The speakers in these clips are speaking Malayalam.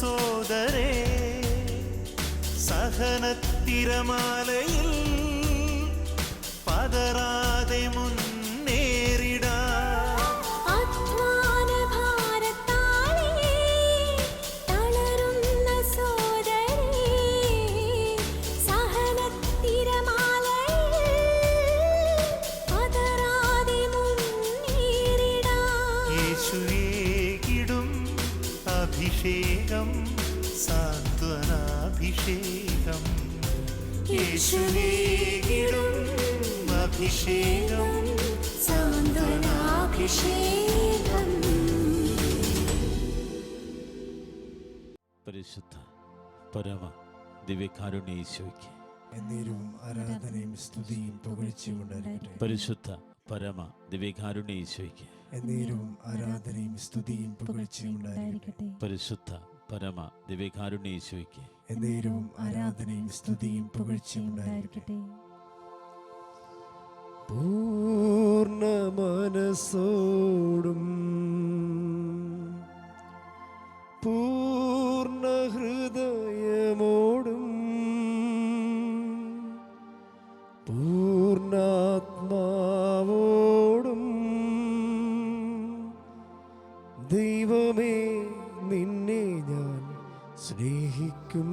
சோதரே சகனத்திரமாலையில் பதரா യേശുവേകിടും അഭിഷേകം സാന്ത്വനാഭിഷേകം പരിശുദ്ധ പരമ ദിവ്യകാരുണ്യ ഈശോയ്ക്ക്. എന്നേരവും ആരാധനയും സ്തുതിയും പുകഴ്ചയും ഉണ്ടായിരിക്കട്ടെ. പരിശുദ്ധ പരമ ദിവ്യകാരുണ്യ ഈശോയ്ക്ക്. എന്നേരവും ആരാധനയും സ്തുതിയും പുകഴ്ചയും ഉണ്ടായിരിക്കട്ടെ. പരിശുദ്ധ പരമ ദിവ്യകാരുണ്യ ഈശോയ്ക്ക്. എന്നേരവും ആരാധനയും സ്തുതിയും പുകഴ്ചയും ഉണ്ടായിരിക്കട്ടെ. പൂർണ മനസ്സോടും പൂർണ ഹൃദയമോടും പൂർണാത്മാവോടും ദൈവമേ നിന്നെ ഞാൻ സ്നേഹിക്കുന്നു.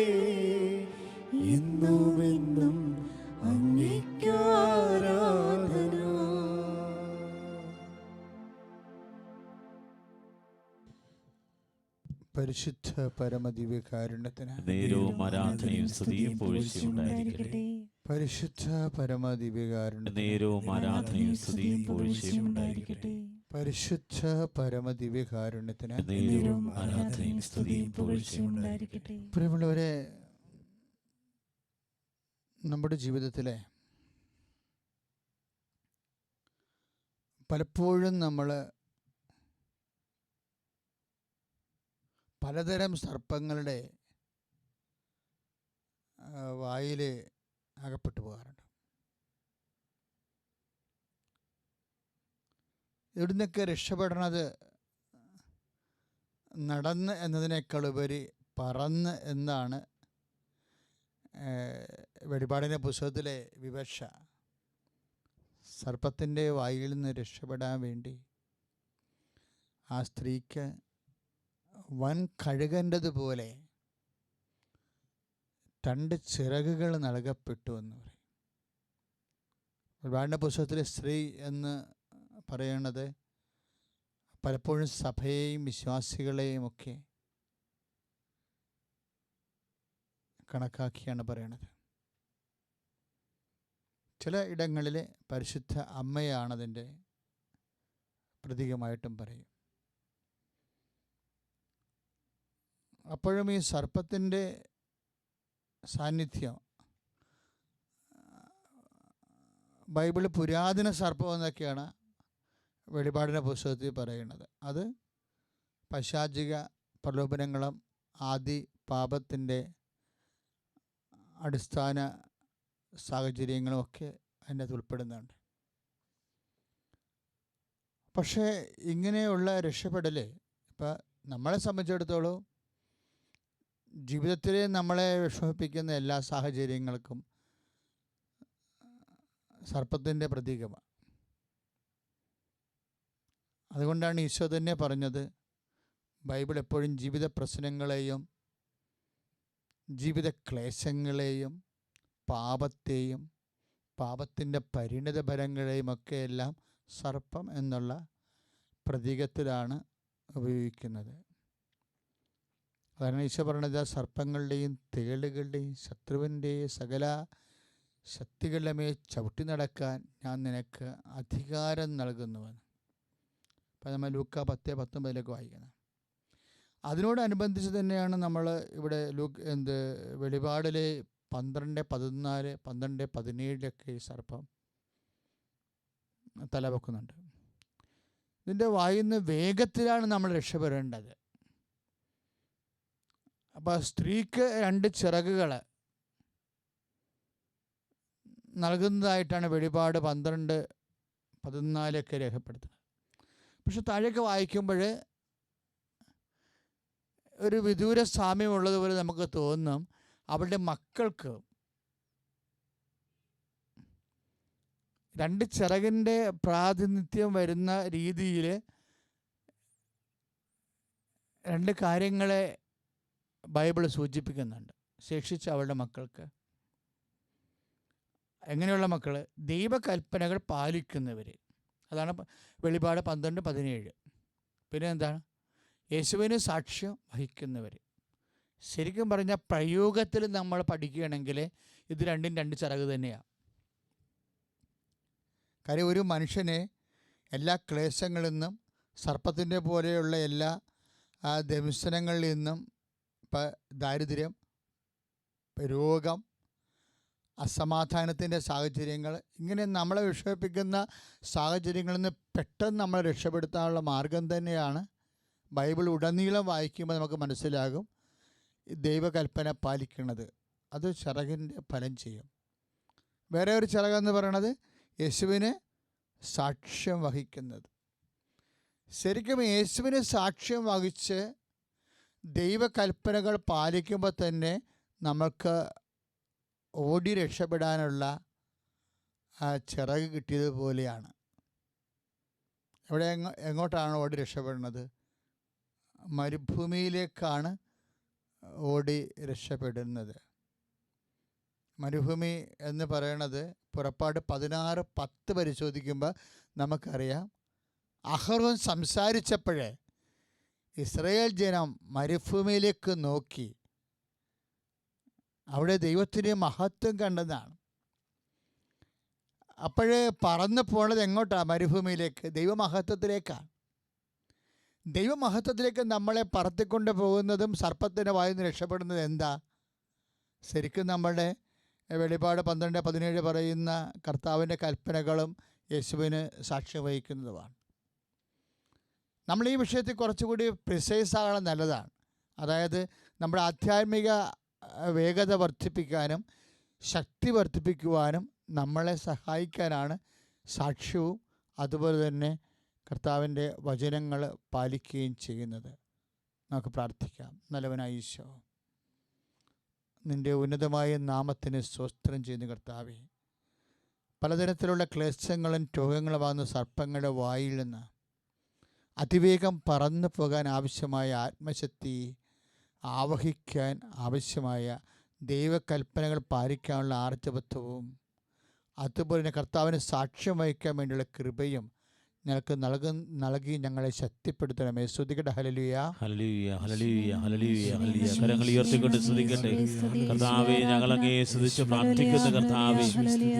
ദിവ്യകാരുണ്യമേ എന്നുമെന്നും അങ്ങേക്കാരാധന പരിശുദ്ധ നേരവും ആരാധനയും സ്തുതിയും പരിശുദ്ധ പരമദിവ്യകാരുണ്യത്തിന് നേരവും ആരാധനയും സ്തുതിയും പോഴ്ചയും ഉണ്ടായിരിക്കട്ടെ. പരിശുദ്ധ പരമദിവ്യകാരുണ്യത്തിന് പ്രിയമുള്ളവരെ നമ്മുടെ ജീവിതത്തിലെ പലപ്പോഴും നമ്മൾ പലതരം സർപ്പങ്ങളുടെ വായിൽ അകപ്പെട്ടു പോകാറുണ്ട്. ഇവിടുന്നൊക്കെ രക്ഷപ്പെടണത്? നടന്ന് എന്നതിനേക്കാളുപരി പറന്ന് എന്നാണ് വെളിപാടിന്റെ പുസ്തകത്തിലെ വിവക്ഷ. സർപ്പത്തിന്റെ വായിൽ നിന്ന് രക്ഷപ്പെടാൻ വേണ്ടി ആ സ്ത്രീക്ക് വൻ കഴുകന്റതുപോലെ രണ്ട് ചിറകുകൾ നൽകപ്പെട്ടു എന്ന് പറയും. ഒരുപാടിന്റെ പുസ്തകത്തിലെ സ്ത്രീ എന്ന് പറയുന്നത് പലപ്പോഴും സഭയെയും വിശ്വാസികളെയും ഒക്കെ കണക്കാക്കിയാണ് പറയണത്. ചില ഇടങ്ങളിൽ പരിശുദ്ധ അമ്മയാണതിന്റെ പ്രതീകമായിട്ടും പറയും. അപ്പോഴും ഈ സർപ്പത്തിന്റെ സാന്നിധ്യം ബൈബിൾ പുരാതന സർപ്പം എന്നൊക്കെയാണ് വെളിപാടിന്റെ പുസ്തകത്തിൽ പറയുന്നത്. അത് പശാചിക പ്രലോഭനങ്ങളും ആദി പാപത്തിന്റെ അടിസ്ഥാന സാഹചര്യങ്ങളും ഒക്കെ അതിന്റെ അത് ഉൾപ്പെടുന്നുണ്ട്. പക്ഷേ ഇങ്ങനെയുള്ള രക്ഷപ്പെടൽ ഇപ്പം നമ്മളെ സംബന്ധിച്ചിടത്തോളം ജീവിതത്തിലെ നമ്മളെ വിഷമിപ്പിക്കുന്ന എല്ലാ സാഹചര്യങ്ങൾക്കും സർപ്പത്തിന്റെ പ്രതീകമാണ് അതുകൊണ്ടാണ് ഈശോ തന്നെ പറഞ്ഞത് ബൈബിൾ എപ്പോഴും ജീവിത പ്രശ്നങ്ങളെയും ജീവിത ക്ലേശങ്ങളെയും പാപത്തെയും പാപത്തിന്റെ പരിണിത ഫലങ്ങളെയും ഒക്കെ എല്ലാം സർപ്പം എന്നുള്ള പ്രതീകത്തിലാണ് ഉപയോഗിക്കുന്നത്. അതാണ് ഈശോ പറഞ്ഞത് സർപ്പങ്ങളുടെയും തേളുകളുടെയും ശത്രുവിന്റെയും സകല ശക്തികളുടെ മേൽ ചവിട്ടി നടക്കാൻ ഞാൻ നിനക്ക് അധികാരം നൽകുന്നുവെന്ന്. അപ്പം നമ്മൾ ലൂക്ക പത്ത് പത്തൊമ്പതിലൊക്കെ വായിക്കുന്നത്. അതിനോടനുബന്ധിച്ച് തന്നെയാണ് നമ്മൾ ഇവിടെ ലൂക്ക് എന്ത് വെളിപാടിൽ പന്ത്രണ്ട് പതിനാല് പന്ത്രണ്ട് പതിനേഴിലൊക്കെ ഈ സർപ്പം തലവെക്കുന്നുണ്ട്. ഇതിന്റെ വായുന്ന വേഗത്തിലാണ് നമ്മൾ രക്ഷപ്പെടേണ്ടത്. അപ്പോൾ സ്ത്രീക്ക് രണ്ട് ചിറകുകൾ നൽകുന്നതായിട്ടാണ് വെളിപാട് പന്ത്രണ്ട് പതിനാലൊക്കെ രേഖപ്പെടുത്തുന്നത്. പക്ഷെ താഴേക്ക് വായിക്കുമ്പോൾ ഒരു വിദൂര സാമ്യമുള്ളതുപോലെ നമുക്ക് തോന്നും അവളുടെ മക്കൾക്ക് രണ്ട് ചിറകിന്റെ പ്രാതിനിധ്യം വരുന്ന രീതിയിൽ രണ്ട് കാര്യങ്ങളെ ബൈബിൾ സൂചിപ്പിക്കുന്നുണ്ട്. ശേഷിച്ച അവളുടെ മക്കൾക്ക്. എങ്ങനെയുള്ള മക്കൾ ദൈവകൽപ്പനകൾ പാലിക്കുന്നവർ അതാണ് വെളിപാട് പന്ത്രണ്ട് പതിനേഴ്. പിന്നെ എന്താണ് യേശുവിന് സാക്ഷ്യം വഹിക്കുന്നവർ ശരിക്കും പറഞ്ഞാൽ പ്രയോഗത്തിൽ നമ്മൾ പഠിക്കുകയാണെങ്കിൽ ഇത് രണ്ടും രണ്ട് ചിറക് തന്നെയാണ് കാര്യം ഒരു മനുഷ്യനെ എല്ലാ ക്ലേശങ്ങളിൽ നിന്നും സർപ്പത്തിന്റെ പോലെയുള്ള എല്ലാ ദംശനങ്ങളിൽ നിന്നും ഇപ്പം ദാരിദ്ര്യം രോഗം അസമാധാനത്തിന്റെ സാഹചര്യങ്ങൾ ഇങ്ങനെ നമ്മളെ വിഷമിപ്പിക്കുന്ന സാഹചര്യങ്ങളിൽ നിന്ന് പെട്ടെന്ന് നമ്മളെ രക്ഷപ്പെടുത്താനുള്ള മാർഗം തന്നെയാണ്. ബൈബിൾ ഉടനീളം വായിക്കുമ്പോൾ നമുക്ക് മനസ്സിലാകും ദൈവകൽപ്പന പാലിക്കുന്നത്. അത് ചിറകിന്റെ ഫലം ചെയ്യും. വേറെ ഒരു ചിറകെന്ന് പറയണത് യേശുവിന് സാക്ഷ്യം വഹിക്കുന്നത്. ശരിക്കും യേശുവിന് സാക്ഷ്യം വഹിച്ച് ദൈവകൽപ്പനകൾ പാലിക്കുമ്പോൾ തന്നെ നമുക്ക് ഓടി രക്ഷപ്പെടാനുള്ള ആ ചിറക് കിട്ടിയതുപോലെയാണ് എവിടെ എങ്ങോട്ടാണ് ഓടി രക്ഷപ്പെടുന്നത്? മരുഭൂമിയിലേക്കാണ് ഓടി രക്ഷപ്പെടുന്നത്. മരുഭൂമി എന്ന് പറയണത് പുറപ്പാട് പതിനാറ് പത്ത് പരിശോധിക്കുമ്പോൾ നമുക്കറിയാം. അഹർവൻ സംസാരിച്ചപ്പോഴേ ഇസ്രയേൽ ജനം മരുഭൂമിയിലേക്ക് നോക്കി അവിടെ ദൈവത്തിന്റെ മഹത്വം കണ്ടതാണ്. അപ്പോഴേ പറന്നു പോണത് എങ്ങോട്ടാണ്? മരുഭൂമിയിലേക്ക്. ദൈവമഹത്വത്തിലേക്കാണ്. ദൈവമഹത്വത്തിലേക്ക് നമ്മളെ പറത്തിക്കൊണ്ട് പോകുന്നതും സർപ്പത്തിന്റെ വായിൽ നിന്ന് രക്ഷപ്പെടുന്നത് എന്താ? ശരിക്കും നമ്മളുടെ വെളിപാട് പന്ത്രണ്ട് പതിനേഴ് പറയുന്ന കർത്താവിന്റെ കൽപ്പനകളും യേശുവിന് സാക്ഷ്യം വഹിക്കുന്നതുമാണ്. നമ്മൾ ഈ വിഷയത്തിൽ കുറച്ചുകൂടി പ്രിസൈസ് ആകണം നല്ലതാണ്. അതായത് നമ്മുടെ ആധ്യാത്മിക വേഗത വർദ്ധിപ്പിക്കാനും ശക്തി വർദ്ധിപ്പിക്കുവാനും നമ്മളെ സഹായിക്കാനാണ് സാക്ഷ്യവും അതുപോലെ തന്നെ കർത്താവിന്റെ വചനങ്ങൾ പാലിക്കുകയും ചെയ്യുന്നത്. നമുക്ക് പ്രാർത്ഥിക്കാം. നല്ലവനായ ഈശോ നിന്റെ ഉന്നതമായ നാമത്തിന് സ്വസ്ത്രം ചെയ്യുന്ന കർത്താവെ. പലതരത്തിലുള്ള ക്ലേശങ്ങളും രോഗങ്ങളും ആകുന്ന സർപ്പങ്ങളുടെ വായിൽ നിന്ന്. അതിവേഗം പറന്നു പോകാൻ ആവശ്യമായ ആത്മശക്തി ആവഹിക്കാൻ ആവശ്യമായ ദൈവകൽപ്പനകൾ പാലിക്കാനുള്ള ആർജവത്വവും അതുപോലെ തന്നെ കർത്താവിന് സാക്ഷ്യം വഹിക്കാൻ വേണ്ടിയുള്ള കൃപയും ഞങ്ങൾക്ക് നൽകു നൽകി ഞങ്ങളെ ശക്തിപ്പെടുത്തണമേ. ശ്രുതികട hallelujah hallelujah, hallelujah, hallelujah, hallelujah. കരങ്ങൾ ഉയർത്തിക്കൊണ്ട് സ്തുതിക്കട്ടെ. കർത്താവെ ഞങ്ങൾ അങ്ങേ സ്തുതിച്ച് പ്രാർത്ഥിക്കുന്ന കർത്താവേ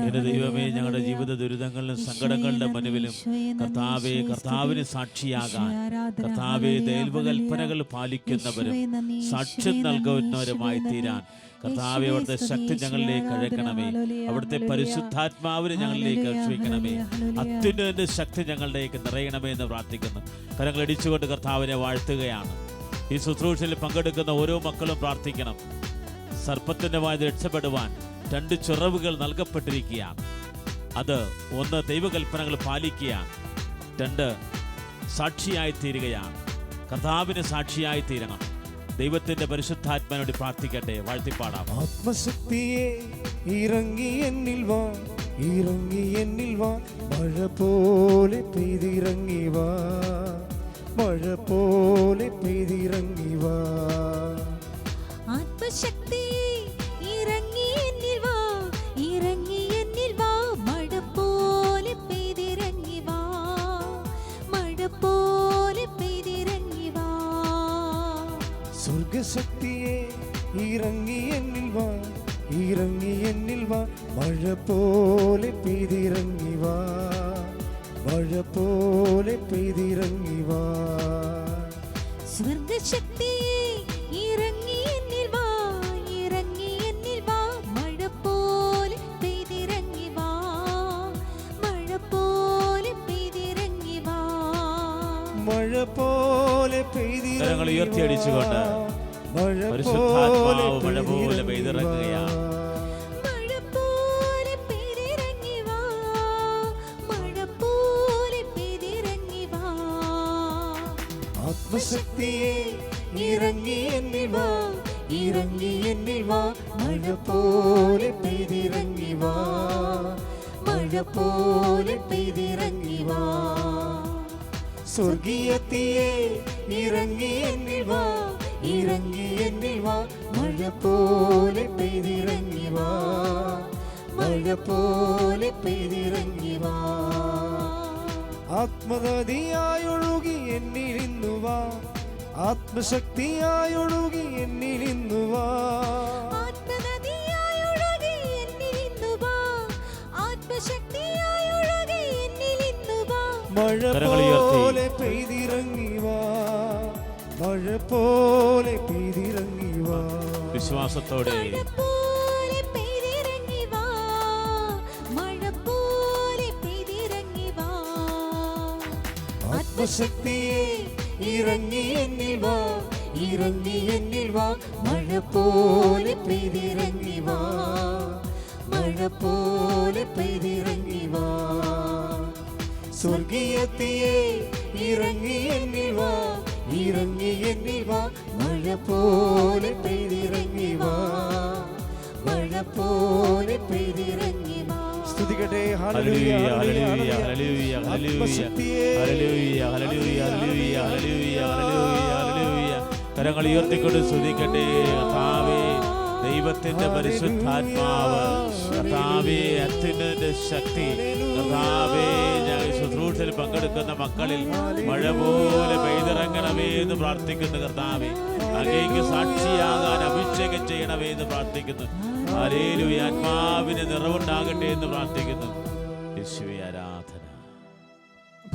എന്റെ ദൈവമേ ഞങ്ങളുടെ ജീവിത ദുരിതങ്ങളിലും സങ്കടങ്ങളുടെ മനുവിലും കർത്താവെ കർത്താവിന് സാക്ഷിയാകാൻ. കർത്താവെ ദൈവകൽപ്പനകൾ പാലിക്കുന്നവരും സാക്ഷ്യം നൽകുന്നവരുമായി തീരാൻ. കർത്താവെ അവിടുത്തെ ശക്തി ഞങ്ങളിലേക്ക് അഴക്കണമേ അവിടുത്തെ പരിശുദ്ധാത്മാവിനെ ഞങ്ങളിലേക്ക് അക്ഷയിക്കണമേ അത്യുന്നതിന്റെ ശക്തി ഞങ്ങളിലേക്ക് നിറയണമേ എന്ന് പ്രാർത്ഥിക്കുന്നു. കരങ്ങൾ ഇടിച്ചുകൊണ്ട് കർത്താവിനെ വാഴ്ത്തുകയാണ്. ഈ ശുശ്രൂഷയിൽ പങ്കെടുക്കുന്ന ഓരോ മക്കളും പ്രാർത്ഥിക്കണം. സർപ്പത്തിന്റെ വായത് രക്ഷപ്പെടുവാൻ രണ്ട് ചിറവുകൾ നൽകപ്പെട്ടിരിക്കുകയാണ്. അത് ഒന്ന് ദൈവകൽപ്പനകൾ പാലിക്കുകയാണ്. രണ്ട് സാക്ഷിയായി തീരുകയാണ് കർത്താവിന് സാക്ഷിയായി തീരണം ദൈവത്തിന്റെ പരിശുദ്ധാത്മാനോട് പ്രാർത്ഥിക്കട്ടെ വാഴ്ത്തിപ്പാടാം ആത്മശക്തിയെ ഇറങ്ങി എന്നിൽ വാ ഇറങ്ങി എന്നിൽ വാ മഴ പോലെ പെയ്തിറങ്ങി വാ മഴ പോലെ പെയ്തിറങ്ങി വാ. ആത്മശക്തി സ്വർഗശക്തിയെ ഇറങ്ങി എന്നിൽ വാ ഇറങ്ങി എന്നിൽ വാ. മഴ പോലെ പെയ്തിറങ്ങി വാ മഴ പോലെ പെയ്തിറങ്ങി വാ. സ്വർഗശക്തി ഇറങ്ങി എന്നിൽ വാ ഇറങ്ങി എന്നിൽ വാ. മഴ പോലെ പെയ്തിറങ്ങി വാ മഴ പോലെ പെയ്തിറങ്ങി വാ. മഴ പോലെ കരങ്ങൾ ഉയർത്തിയടിച്ചുകൊണ്ട് പരിശുദ്ധാത്മാവ് മഴ പോലെ പെയ്തിറങ്ങുകയാണ്. ആത്മശക്തിയെ ഇറങ്ങി എന്നിൽ വാ ഇറങ്ങി എന്നിൽ വാ മഴ പോലെ പെയ്തിറങ്ങി വാ മഴ പോലെ പെയ്തിറങ്ങി വാ സ്വർഗീയത്തിയെ ഇറങ്ങി എന്നിൽ വാ ഇറങ്ങി എന്നിവാ മഴ പോലെ പെയ്തിറങ്ങിവാ മഴ പോലെ പെയ്തിറങ്ങിവാ ആത്മനദിയായൊഴുകി എന്നിലിന്നുവാ ആത്മശക്തിയായൊഴുകി എന്നിലിന്നുവാ മഴ പോലെ പെയ്തി മഴ പോലെ പെയ്തിറങ്ങി വാ. വിശ്വാസത്തോടെ ആത്മശക്തിയെ ഇറങ്ങി എന്നിൽ വാ. ഇറങ്ങി എന്നിൽ വാ. മഴ പോലെ പെയ്തിറങ്ങി വാ. മഴ പോലെ പെയ്തിറങ്ങി വാ. സ്വർഗീയത്തിയെ ഇറങ്ങി എന്നിൽ വാ. ഇറങ്ങി എന്നിൽ വാ. മഴ പോലെ പെയ്തിറങ്ങി വാ. മഴ പോലെ പെയ്തിറങ്ങി സ്തുതിക്കട്ടെ. കരങ്ങൾ ഉയർത്തിക്കൊണ്ട് സ്തുതിക്കട്ടെ. കർത്താവേ ദൈവത്തിന്റെ പരിശുദ്ധാത്മാവ്. കർത്താവേ അത്യുന്നതിന്റെ ശക്തി. കർത്താവേ ഞാൻ ശുശ്രൂഷയിൽ പങ്കെടുക്കുന്ന മക്കളിൽ മഴ പോലെ പെയ്തിറങ്ങണമേ എന്ന് പ്രാർത്ഥിക്കുന്നു കർത്താവേ. അങ്ങേക്ക് സാക്ഷിയാകാൻ അഭിഷേകം ചെയ്യണമേ എന്ന് പ്രാർത്ഥിക്കുന്നു. ആരേലും ആത്മാവിന് നിറവുണ്ടാകട്ടെ എന്ന് പ്രാർത്ഥിക്കുന്നു. യേശുവേ ആരാധന.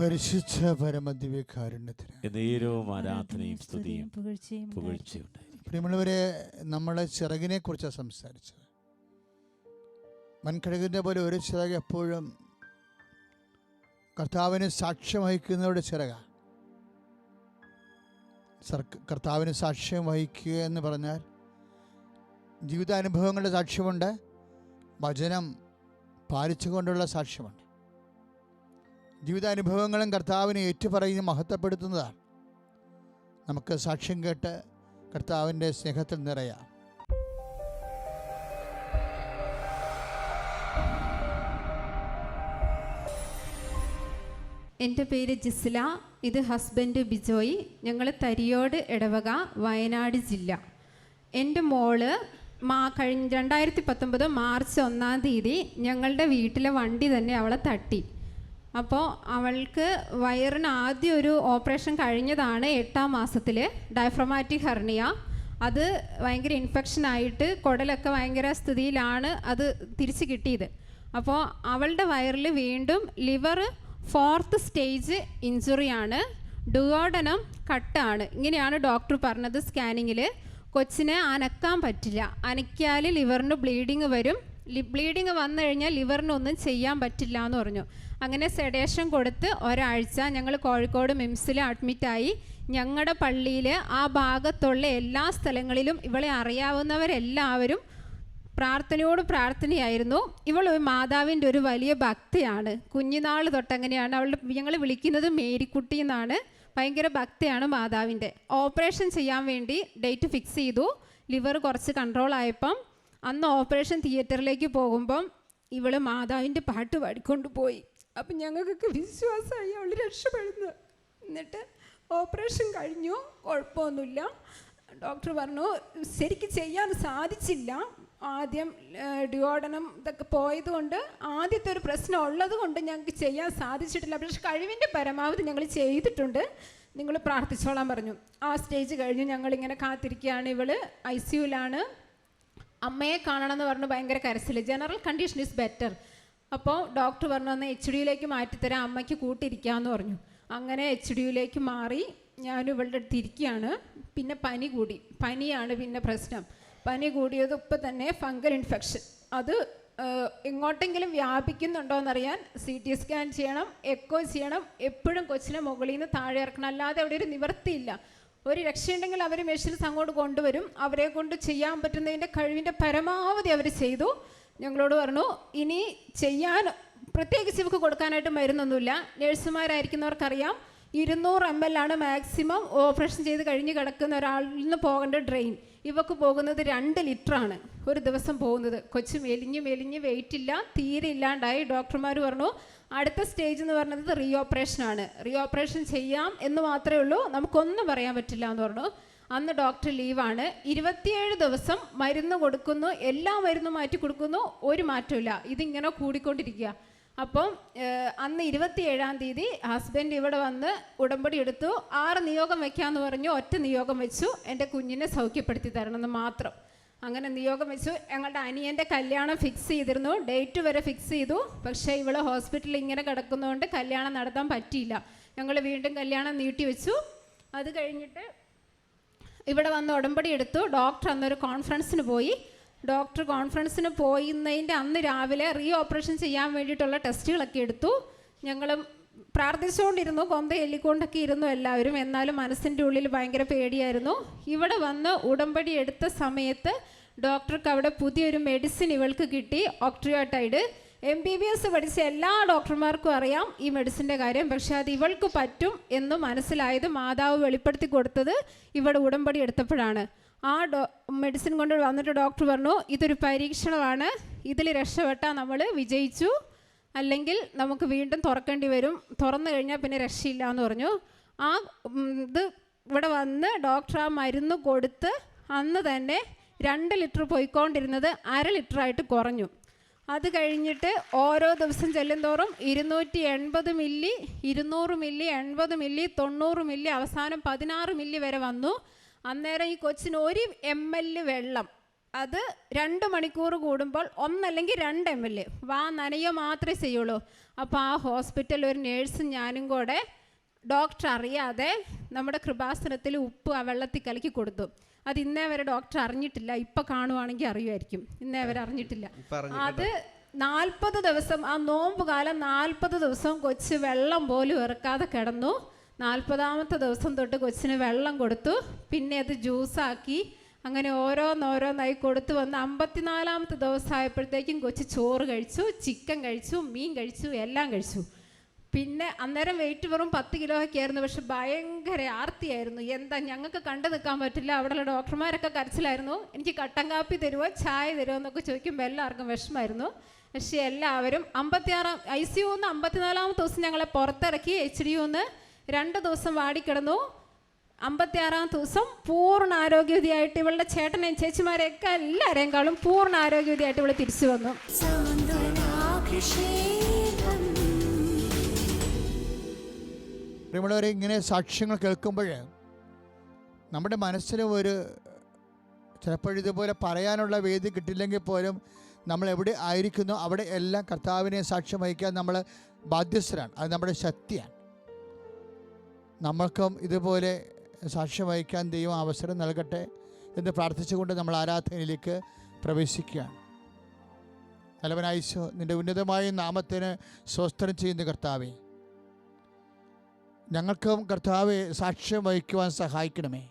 പരിശുദ്ധ പരമദിവ്യകാരുണ്യത്തിന്. എന്നേരവും ആരാധനയും സ്തുതിയും പുകഴ്ചയും പുകഴ്ചയുണ്ടായി പ്രിയമുള്ളവരെ നമ്മളെ ചിറകിനെ കുറിച്ചാണ് സംസാരിച്ചത്. വൻകഴുകിന്റെ പോലെ ഒരു ചിറക് എപ്പോഴും കർത്താവിന് സാക്ഷ്യം വഹിക്കുന്നവരുടെ ചിറക. കർത്താവിന് സാക്ഷ്യം വഹിക്കുക എന്ന് പറഞ്ഞാൽ ജീവിതാനുഭവങ്ങളുടെ സാക്ഷ്യമുണ്ട് വചനം പാലിച്ചുകൊണ്ടുള്ള സാക്ഷ്യമുണ്ട്. ജീവിതാനുഭവങ്ങളും കർത്താവിനെ ഏറ്റുപറയുന്ന മഹത്വപ്പെടുത്തുന്നതാണ്. നമുക്ക് സാക്ഷ്യം കേട്ട് കർത്താവിന്റെ സ്നേഹത്തിൽ നിറയാം. എന്റെ പേര് ജിസ്ല ഇത് ഹസ്ബൻഡ് ബിജോയ്. ഞങ്ങൾ തരിയോട് ഇടവക വയനാട് ജില്ല. എന്റെ മോൾ മാ കഴിഞ്ഞ രണ്ടായിരത്തി പത്തൊമ്പത് മാർച്ച് ഒന്നാം തീയതി ഞങ്ങളുടെ വീട്ടിലെ വണ്ടി തന്നെ അവളെ തട്ടി. അപ്പോൾ അവൾക്ക് വയറിന് ആദ്യം ഒരു ഓപ്പറേഷൻ കഴിഞ്ഞതാണ് എട്ടാം മാസത്തിൽ ഡയഫ്രമാറ്റിക് ഹെർണിയ. അത് ഭയങ്കര ഇൻഫെക്ഷൻ ആയിട്ട് കുടലൊക്കെ ഭയങ്കര സ്ഥിതിയിലാണ് അത് തിരിച്ച് കിട്ടിയത്. അപ്പോൾ അവളുടെ വയറിൽ വീണ്ടും ലിവർ ഫോർത്ത് സ്റ്റേജ് ഇഞ്ചുറിയാണ് ഡുവോഡനം കട്ടാണ് ഇങ്ങനെയാണ് ഡോക്ടർ പറഞ്ഞത് സ്കാനിങ്ങിൽ കൊച്ചിനെ അനക്കാൻ പറ്റില്ല. അനക്കിയാൽ ലിവറിന് ബ്ലീഡിങ് വരും. ബ്ലീഡിങ് വന്നു കഴിഞ്ഞാൽ ലിവറിനൊന്നും ചെയ്യാൻ പറ്റില്ല എന്ന് പറഞ്ഞു. അങ്ങനെ സെഡേഷൻ കൊടുത്ത് ഒരാഴ്ച ഞങ്ങൾ കോഴിക്കോട് മിംസിൽ അഡ്മിറ്റായി ഞങ്ങളുടെ പള്ളിയിൽ ആ ഭാഗത്തുള്ള എല്ലാ സ്ഥലങ്ങളിലും ഇവളെ അറിയാവുന്നവരെല്ലാവരും പ്രാർത്ഥനയോട് പ്രാർത്ഥനയായിരുന്നു. ഇവൾ മാതാവിന്റെ ഒരു വലിയ ഭക്തിയാണ്. കുഞ്ഞുനാൾ തൊട്ടങ്ങനെയാണ് അവൾ ഞങ്ങൾ വിളിക്കുന്നത് മേരിക്കുട്ടി എന്നാണ്. ഭയങ്കര ഭക്തിയാണ് മാതാവിന്റെ. ഓപ്പറേഷൻ ചെയ്യാൻ വേണ്ടി ഡേറ്റ് ഫിക്സ് ചെയ്തു. ലിവർ കുറച്ച് കൺട്രോൾ ആയപ്പം അന്ന് ഓപ്പറേഷൻ തിയേറ്ററിലേക്ക് പോകുമ്പം ഇവൾ മാതാവിന്റെ പാട്ട് പാടിക്കൊണ്ട് പോയി. അപ്പം ഞങ്ങൾക്കൊക്കെ വിശ്വാസമായി അവൾ രക്ഷപ്പെടുന്നു. എന്നിട്ട് ഓപ്പറേഷൻ കഴിഞ്ഞു. കുഴപ്പമൊന്നുമില്ല. ഡോക്ടർ പറഞ്ഞു ശരിക്ക് ചെയ്യാൻ സാധിച്ചില്ല. ആദ്യം ഡിയോഡനം ഇതൊക്കെ പോയത് കൊണ്ട് ആദ്യത്തെ ഒരു പ്രശ്നം ഉള്ളത് കൊണ്ട് ഞങ്ങൾക്ക് ചെയ്യാൻ സാധിച്ചിട്ടില്ല. പക്ഷെ കഴിവിന്റെ പരമാവധി ഞങ്ങൾ ചെയ്തിട്ടുണ്ട്. നിങ്ങൾ പ്രാർത്ഥിച്ചോളാൻ പറഞ്ഞു. ആ സ്റ്റേജ് കഴിഞ്ഞ് ഞങ്ങളിങ്ങനെ കാത്തിരിക്കുകയാണ്. ഇവൾ ഐ സിയുലാണ് അമ്മയെ കാണണം എന്ന് പറഞ്ഞു ഭയങ്കര കരച്ചിൽ ജനറൽ കണ്ടീഷൻ ഈസ് ബെറ്റർ. അപ്പോൾ ഡോക്ടർ പറഞ്ഞു വന്ന് എച്ച് ഡിയിലേക്ക് മാറ്റിത്തരാം. അമ്മയ്ക്ക് കൂട്ടിരിക്കാമെന്ന് പറഞ്ഞു. അങ്ങനെ എച്ച് ഡിയിലേക്ക് മാറി ഞാനും ഇവളുടെ അടുത്ത് പിന്നെ പനി കൂടി. പനിയാണ് പിന്നെ പ്രശ്നം. പനി കൂടിയത് ഇപ്പം തന്നെ ഫംഗൽ ഇൻഫെക്ഷൻ. അത് എങ്ങോട്ടെങ്കിലും വ്യാപിക്കുന്നുണ്ടോ എന്നറിയാൻ സി ടി സ്കാൻ ചെയ്യണം എക്കോ ചെയ്യണം എപ്പോഴും കൊച്ചിനെ മുകളിൽ നിന്ന് താഴെ ഇറക്കണം. അല്ലാതെ അവിടെ ഒരു നിവൃത്തിയില്ല. ഒരു രക്ഷയുണ്ടെങ്കിൽ അവർ മെഷീൻസ് അങ്ങോട്ട് കൊണ്ടുവരും. അവരെ കൊണ്ട് ചെയ്യാൻ പറ്റുന്നതിന്റെ കഴിവിന്റെ പരമാവധി അവർ ചെയ്തു. ഞങ്ങളോട് പറഞ്ഞു ഇനി ചെയ്യാൻ പ്രത്യേകിച്ച് ഇവർക്ക് കൊടുക്കാനായിട്ട് മരുന്നൊന്നുമില്ല. നേഴ്സുമാരായിരിക്കുന്നവർക്കറിയാം ഇരുന്നൂറ് എം എൽ ആണ് മാക്സിമം ഓപ്പറേഷൻ ചെയ്ത് കഴിഞ്ഞ് കിടക്കുന്ന ഒരാളിൽ നിന്ന് പോകേണ്ട ഡ്രെയിൻ. ഇവക്ക് പോകുന്നത് രണ്ട് ലിറ്ററാണ്. ഒരു ദിവസം പോകുന്നത്. കൊച്ചു മെലിഞ്ഞ് മെലിഞ്ഞ് വെയിറ്റ് ഇല്ല തീരെ ഇല്ലാണ്ടായി. ഡോക്ടർമാർ പറഞ്ഞു അടുത്ത സ്റ്റേജ് എന്ന് പറഞ്ഞത് റീ ഓപ്പറേഷനാണ് റീ ഓപ്പറേഷൻ ചെയ്യാം എന്ന് മാത്രമേ ഉള്ളൂ. നമുക്കൊന്നും പറയാൻ പറ്റില്ല എന്ന് പറഞ്ഞു. അന്ന് ഡോക്ടർ ലീവാണ് ഇരുപത്തിയേഴ് ദിവസം മരുന്ന് കൊടുക്കുന്നു. എല്ലാ മരുന്നും മാറ്റി കൊടുക്കുന്നു. ഒരു മാറ്റമില്ല ഇതിങ്ങനെ കൂടിക്കൊണ്ടിരിക്കുക. അപ്പം അന്ന് ഇരുപത്തിയേഴാം തീയതി ഹസ്ബൻഡ് ഇവിടെ വന്ന് ഉടമ്പടി എടുത്തു. ആറ് നിയോഗം വെക്കാമെന്ന് പറഞ്ഞു. ഒറ്റ നിയോഗം വെച്ചു. എന്റെ കുഞ്ഞിനെ സൗഖ്യപ്പെടുത്തി തരണമെന്ന് മാത്രം. അങ്ങനെ നിയോഗം വെച്ചു. ഞങ്ങളുടെ അനിയന്റെ കല്യാണം ഫിക്സ് ചെയ്തിരുന്നു. ഡേറ്റ് വരെ ഫിക്സ് ചെയ്തു. പക്ഷേ ഇവൾ ഹോസ്പിറ്റലിൽ ഇങ്ങനെ കിടക്കുന്നതുകൊണ്ട് കല്യാണം നടത്താൻ പറ്റിയില്ല. ഞങ്ങൾ വീണ്ടും കല്യാണം നീട്ടി വെച്ചു. അത് കഴിഞ്ഞിട്ട് ഇവിടെ വന്ന് ഉടമ്പടി എടുത്തു. ഡോക്ടർ അന്നൊരു കോൺഫറൻസിന് പോയി. ഡോക്ടർ കോൺഫറൻസിന് പോയിരുന്നതിന്റെ അന്ന് രാവിലെ റീ ഓപ്പറേഷൻ ചെയ്യാൻ വേണ്ടിയിട്ടുള്ള ടെസ്റ്റുകളൊക്കെ എടുത്തു. ഞങ്ങളും പ്രാർത്ഥിച്ചുകൊണ്ടിരുന്നു കൊന്ത എല്ലിക്കൊണ്ടൊക്കെ ഇരുന്നു എല്ലാവരും. എന്നാലും മനസ്സിന്റെ ഉള്ളിൽ ഭയങ്കര പേടിയായിരുന്നു. ഇവിടെ വന്ന് ഉടമ്പടി എടുത്ത സമയത്ത് ഡോക്ടർക്ക് അവിടെ പുതിയൊരു മെഡിസിൻ ഇവൾക്ക് കിട്ടി octreotide. M B B S പഠിച്ച എല്ലാ ഡോക്ടർമാർക്കും അറിയാം ഈ മെഡിസിന്റെ കാര്യം പക്ഷേ അത് ഇവൾക്ക് പറ്റും എന്ന് മനസ്സിലായത് മാതാവ് വെളിപ്പെടുത്തി കൊടുത്തത് ഇവിടെ ഉടമ്പടി എടുത്തപ്പോഴാണ്. ആ ഡോ മെഡിസിൻ കൊണ്ട് വന്നിട്ട് ഡോക്ടർ പറഞ്ഞു ഇതൊരു പരീക്ഷണമാണ്. ഇതിൽ രക്ഷപ്പെട്ടാൽ നമ്മൾ വിജയിച്ചു. അല്ലെങ്കിൽ നമുക്ക് വീണ്ടും തുറക്കേണ്ടി വരും. തുറന്നു കഴിഞ്ഞാൽ പിന്നെ രക്ഷയില്ല എന്ന് പറഞ്ഞു. ആ ഇത് ഇവിടെ വന്ന് ഡോക്ടർ ആ മരുന്ന് കൊടുത്ത് അന്ന് തന്നെ രണ്ട് ലിറ്റർ പോയിക്കൊണ്ടിരുന്നത് അര ലിറ്ററായിട്ട് കുറഞ്ഞു. അത് കഴിഞ്ഞിട്ട് ഓരോ ദിവസം ചെല്ലുന്തോറും ഇരുന്നൂറ്റി എൺപത് മില്ലി ഇരുന്നൂറ് മില്ലി എൺപത് മില്ലി തൊണ്ണൂറ് മില്ലി അവസാനം പതിനാറ് മില്ലി വരെ വന്നു. അന്നേരം ഈ കൊച്ചിന് ഒരു എം എൽ വെള്ളം. അത് രണ്ട് മണിക്കൂർ കൂടുമ്പോൾ ഒന്നല്ലെങ്കിൽ രണ്ട് എം എൽ വാ നനയോ മാത്രമേ ചെയ്യുള്ളൂ. അപ്പോൾ ആ ഹോസ്പിറ്റൽ ഒരു നേഴ്സും ഞാനും കൂടെ ഡോക്ടർ അറിയാതെ നമ്മുടെ കൃപാസനത്തിൽ ഉപ്പ് ആ വെള്ളത്തിൽ കലക്കി കൊടുത്തു. അത് ഇന്നേ വരെ ഡോക്ടർ അറിഞ്ഞിട്ടില്ല. ഇപ്പം കാണുവാണെങ്കിൽ അറിയുമായിരിക്കും. ഇന്നേ വരെ അറിഞ്ഞിട്ടില്ല. അത് നാൽപ്പത് ദിവസം ആ നോമ്പ് കാലം നാൽപ്പത് ദിവസം കൊച്ച് വെള്ളം പോലും ഇറക്കാതെ കിടന്നു. നാൽപ്പതാമത്തെ ദിവസം തൊട്ട് കൊച്ചിന് വെള്ളം കൊടുത്തു. പിന്നെ അത് ജ്യൂസാക്കി. അങ്ങനെ ഓരോന്നോരോന്നായി കൊടുത്തു വന്ന് അമ്പത്തിനാലാമത്തെ ദിവസമായപ്പോഴത്തേക്കും കൊച്ച് ചോറ് കഴിച്ചു ചിക്കൻ കഴിച്ചു മീൻ കഴിച്ചു എല്ലാം കഴിച്ചു. പിന്നെ അന്നേരം വെയിറ്റ് വെറും പത്ത് കിലോ ഒക്കെ ആയിരുന്നു. പക്ഷെ ഭയങ്കര ആർത്തിയായിരുന്നു. എന്താ ഞങ്ങൾക്ക് കണ്ടു നിൽക്കാൻ പറ്റില്ല. അവിടെയുള്ള ഡോക്ടർമാരൊക്കെ കരച്ചിലായിരുന്നു. എനിക്ക് കട്ടൻ കാപ്പി തരുമോ ചായ തരുമോ എന്നൊക്കെ ചോദിക്കുമ്പോൾ എല്ലാവർക്കും വിഷമായിരുന്നു പക്ഷെ എല്ലാവരും അമ്പത്തിയാറാം ഐ സി യുന്ന് അമ്പത്തിനാലാമത്തെ ദിവസം ഞങ്ങളെ പുറത്തിറക്കി എച്ച് ഡി യുന്ന് രണ്ട് ദിവസം വാടിക്കിടന്നു. അമ്പത്തിയാറാം ദിവസം പൂർണ ആരോഗ്യവതിയായിട്ട് ഇവളുടെ ചേട്ടനെയും ചേച്ചിമാരെയൊക്കെ എല്ലാവരെയും പൂർണ ആരോഗ്യവതിയായിട്ട് ഇവൾ തിരിച്ചു വന്നു. പ്രിയമുള്ളവരെ ഇങ്ങനെ സാക്ഷ്യങ്ങൾ കേൾക്കുമ്പോൾ നമ്മുടെ മനസ്സിന് ഒരു ചിലപ്പോൾ ഇതുപോലെ പറയാനുള്ള വേദി കിട്ടില്ലെങ്കിൽ പോലും നമ്മൾ എവിടെ ആയിരിക്കുന്നു അവിടെ എല്ലാം കർത്താവിനെ സാക്ഷ്യം വഹിക്കാൻ നമ്മൾ ബാധ്യസ്ഥരാണ്. അത് നമ്മുടെ ശക്തിയാണ്. നമ്മൾക്കും ഇതുപോലെ സാക്ഷ്യം വഹിക്കാൻ ദൈവം അവസരം നൽകട്ടെ എന്ന് പ്രാർത്ഥിച്ചുകൊണ്ട് നമ്മൾ ആരാധനയിലേക്ക് പ്രവേശിക്കുകയാണ്. തലവനായിശോ നിന്റെ ഉന്നതമായ നാമത്തിന് സ്വസ്ത്രം ചെയ്യുന്ന കർത്താവേ. ഞങ്ങൾക്കും കർത്താവെ സാക്ഷ്യം വഹിക്കുവാൻ സഹായിക്കണമേ.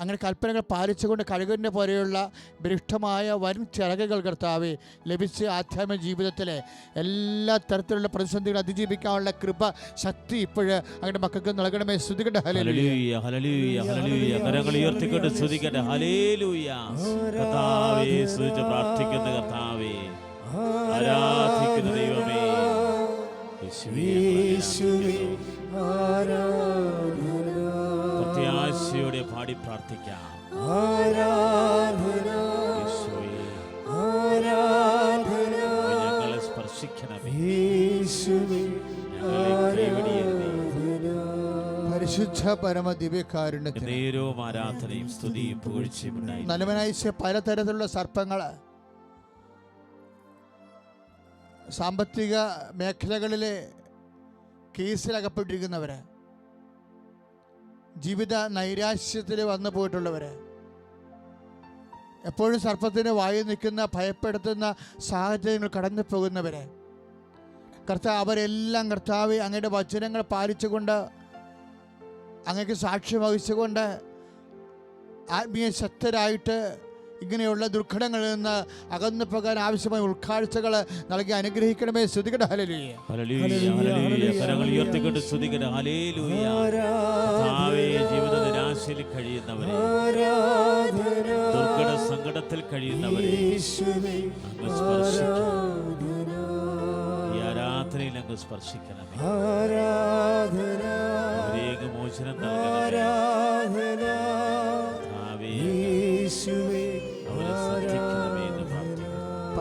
അങ്ങനെ കൽപ്പനകൾ പാലിച്ചുകൊണ്ട് കഴുകലിനെ പോലെയുള്ള ബലിഷ്ഠമായ വരും ചിറകുകൾ കർത്താവെ ലഭിച്ച് ആധ്യാത്മിക ജീവിതത്തിലെ എല്ലാ തരത്തിലുള്ള പ്രതിസന്ധികൾ അതിജീവിക്കാനുള്ള കൃപ ശക്തി ഇപ്പോഴ് അങ്ങനെ മക്കൾക്ക് നൽകണമേ. ശ്രുതികട്ടെ ഹല്ലേലൂയ. ഹല്ലേലൂയ ഹല്ലേലൂയ കരങ്ങൾ ഉയർത്തിക്കൊണ്ട് സ്തുതിക്കട്ടെ. ഹല്ലേലൂയ. കർത്താവേ സ്തുതിച്ച് പ്രാർത്ഥിക്കുന്ന കർത്താവേ. ആരാധിക്കുന്ന ദൈവമേ. ആരാധന പാടി പ്രാർത്ഥിക്കാം. ഞങ്ങളെ സ്പർശിക്കണമേ. പരിശുദ്ധ പരമ ദിവ്യകാരുണ്യത്തിന് ആരാധനയും സ്തുതിയും പുകഴ്ചയും പലതരത്തിലുള്ള സർപ്പങ്ങൾ സാമ്പത്തിക മേഖലകളിലെ കേസിലകപ്പെട്ടിരിക്കുന്നവർ ജീവിത നൈരാശ്യത്തിൽ വന്നു പോയിട്ടുള്ളവർ എപ്പോഴും സർപ്പത്തിന് വായു നിൽക്കുന്ന ഭയപ്പെടുത്തുന്ന സാഹചര്യങ്ങൾ കടന്നു പോകുന്നവർ കർത്താവ് അവരെല്ലാം കർത്താവ് അങ്ങയുടെ വചനങ്ങൾ പാലിച്ചുകൊണ്ട് അങ്ങക്ക് സാക്ഷ്യം വഹിച്ചുകൊണ്ട് ആത്മീയ ശക്തരായിട്ട് ഇങ്ങനെയുള്ള ദുർഘടങ്ങളിൽ നിന്ന് അകന്നു പോകാൻ ആവശ്യമായ ഉൾക്കാഴ്ചകൾ നൽകി അനുഗ്രഹിക്കണമേ. ശ്രുതികട ഹലലിയ ഹല്ലേലൂയ ഹല്ലേലൂയ കരങ്ങൾ ഉയർത്തിക്കൊണ്ട് സ്തുതിക്കട്ടെ. ഹല്ലേലൂയ. കർത്താവേ ജീവിത നിരാശയിൽ കഴിയുന്നവരെ. ആരാധന ദുർഘട സങ്കടത്തിൽ കഴിയുന്നവരെ. യേശുവേ അങ്ങ് സ്പർശിക്കണം ഈ ആരാധനയിൽ അങ്ങ് സ്പർശിക്കണമേ. ആരാധന മോചനം നൽകണമേ.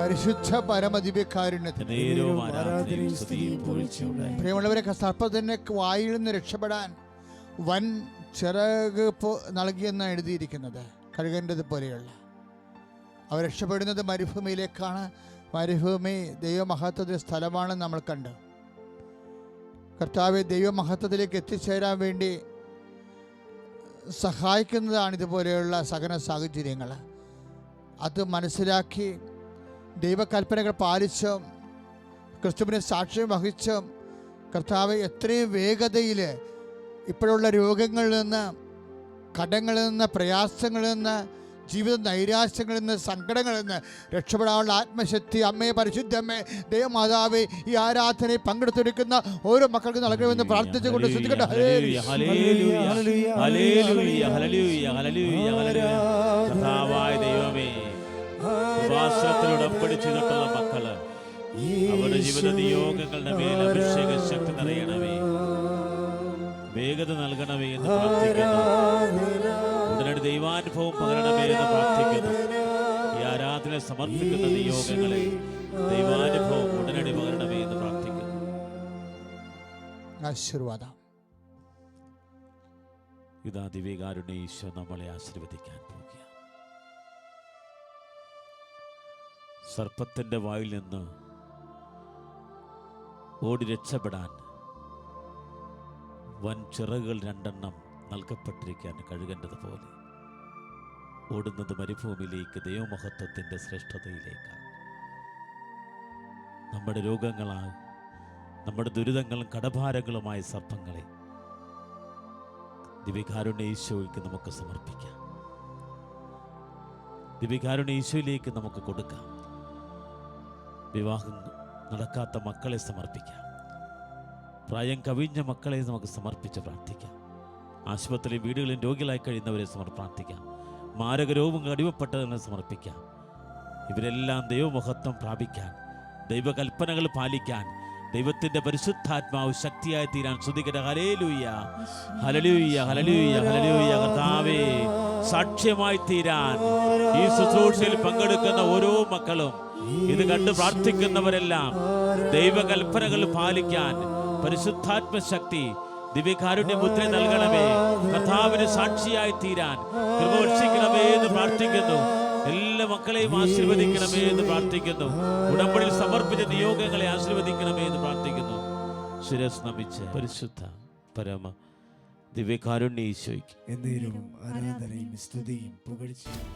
പരിശുദ്ധ പരമദിവ്യകാരുണ്യത്തിന് പ്രിയമുള്ളവരെ സർപ്പത്തിന്റെ വായിൽ നിന്ന് രക്ഷപ്പെടാൻ വൻ ചിറക് നൽകിയെന്നാണ് എഴുതിയിരിക്കുന്നത്. കഴുകേണ്ടത് പോലെയുള്ള. അവർ രക്ഷപ്പെടുന്നത് മരുഭൂമിയിലേക്കാണ്. മരുഭൂമി ദൈവമഹത്വത്തിന്റെ സ്ഥലമാണെന്ന് നമ്മൾ കണ്ടു. കർത്താവ് ദൈവമഹത്വത്തിലേക്ക് എത്തിച്ചേരാൻ വേണ്ടി സഹായിക്കുന്നതാണ് ഇതുപോലെയുള്ള സകല സാഹചര്യങ്ങൾ. അത് മനസ്സിലാക്കി ദൈവകൽപ്പനകൾ പാലിച്ചും ക്രിസ്തുവിനെ സാക്ഷ്യം വഹിച്ചും കർത്താവ് എത്രയും വേഗതയിൽ ഇപ്പോഴുള്ള രോഗങ്ങളിൽ നിന്ന് കടങ്ങളിൽ നിന്ന് പ്രയാസങ്ങളിൽ നിന്ന് ജീവിത നൈരാശ്യങ്ങളിൽ നിന്ന് സങ്കടങ്ങളിൽ നിന്ന് രക്ഷപ്പെടാനുള്ള ആത്മശക്തി അമ്മയെ പരിശുദ്ധമ്മേ ദൈവമാതാവേ ഈ ആരാധനയെ പങ്കെടുത്തിരിക്കുന്ന ഓരോ മക്കൾക്ക് നൽകണമെന്ന് പ്രാർത്ഥിച്ചുകൊണ്ട് ശ്രദ്ധിക്കട്ടെ ഉടമ്പടി ചെയ്തിട്ടുള്ള മക്കൾ അവരുടെ ജീവിത നിയോഗങ്ങളുടെ മേൽ അഭിഷേക ശക്തി നിറയണമേ. വേഗത നൽകണമേ എന്ന് പ്രാർത്ഥിക്കുന്നു. ഉടനടി ദൈവാനുഭവം പകരണമേ എന്ന് പ്രാർത്ഥിക്കുന്നു. ഈ ആരാധന സമർപ്പിക്കുന്ന നിയോഗങ്ങളെ ദൈവാനുഭവം ഉടനടി പകരണമേ എന്ന് പ്രാർത്ഥിക്കുന്നു. ആശീർവാദം. ഇതാ ദിവ്യകാരുണ്യ ഈശോ നമ്മളെ ആശീർവദിക്കാൻ. സർപ്പത്തിന്റെ വായിൽ നിന്ന് ഓടി രക്ഷപ്പെടാൻ വൻ ചിറകുകൾ രണ്ടെണ്ണം നൽകപ്പെട്ടിരിക്കാൻ കഴുകേണ്ടതുപോലെ. ഓടുന്നത് മരുഭൂമിയിലേക്ക് ദൈവമഹത്വത്തിന്റെ ശ്രേഷ്ഠതയിലേക്കാണ് നമ്മുടെ രോഗങ്ങളാൽ നമ്മുടെ ദുരിതങ്ങളും കടഭാരങ്ങളുമായ സർപ്പങ്ങളെ ദിവികാരുണ്യ ഈശോയ്ക്ക് നമുക്ക് സമർപ്പിക്കാം. ദിവികാരുണ്യ ഈശോയിലേക്ക് നമുക്ക് കൊടുക്കാം. വിവാഹം നടക്കാത്ത മക്കളെ സമർപ്പിക്കാം. പ്രായം കവിഞ്ഞ മക്കളെ നമുക്ക് സമർപ്പിച്ച് പ്രാർത്ഥിക്കാം. ആശുപത്രി വീടുകളിൽ രോഗികളായി കഴിയുന്നവരെ സമർ പ്രാർത്ഥിക്കാം. മാരക രോഗങ്ങൾ അടിമപ്പെട്ടതിനെ സമർപ്പിക്കാം. ഇവരെല്ലാം ദൈവമഹത്വം പ്രാപിക്കാൻ ദൈവകൽപ്പനകൾ പാലിക്കാൻ ദൈവത്തിന്റെ പരിശുദ്ധാത്മാവ് ശക്തിയായി തീരാൻ ശ്രദ്ധിക്കട്ടെ. ഹലേ ലൂയ്യ ഹലലൂയ്യ ഹലലൂയ്യ ഹലലൂയ്യ കർത്താവേ സാക്ഷ്യമായി തീരാൻ. ഈ ശുശ്രൂഷയിൽ പങ്കെടുക്കുന്ന ഓരോ മക്കളും ഇത് കണ്ട് പ്രാർത്ഥിക്കുന്നവരെല്ലാം ദൈവകൽപ്പനകൾ പാലിക്കാൻ പരിശുദ്ധാത്മ ശക്തി ദിവ്യകാരുണ്യ മുദ്ര നൽകണമേ. കർത്താവിന് സാക്ഷിയായി തീരാൻ കൃപ വർഷിക്കണമേ എന്ന് പ്രാർത്ഥിക്കുന്നു. എല്ലാ മക്കളെയും ആശീർവദിക്കണമേ എന്ന് പ്രാർത്ഥിക്കുന്നു. ഉടമ്പടിയിൽ സമർപ്പിച്ച നിയോഗങ്ങളെ ആശീർവദിക്കണമേ എന്ന് പ്രാർത്ഥിക്കുന്നു. ശിരസ് നമിച്ച് പരിശുദ്ധ പരമ ദിവ്യകാരുണ്യ ഈശോയ്ക്ക്. എന്നേരവും ആരാധനയും സ്തുതിയും പുകഴ്ചയും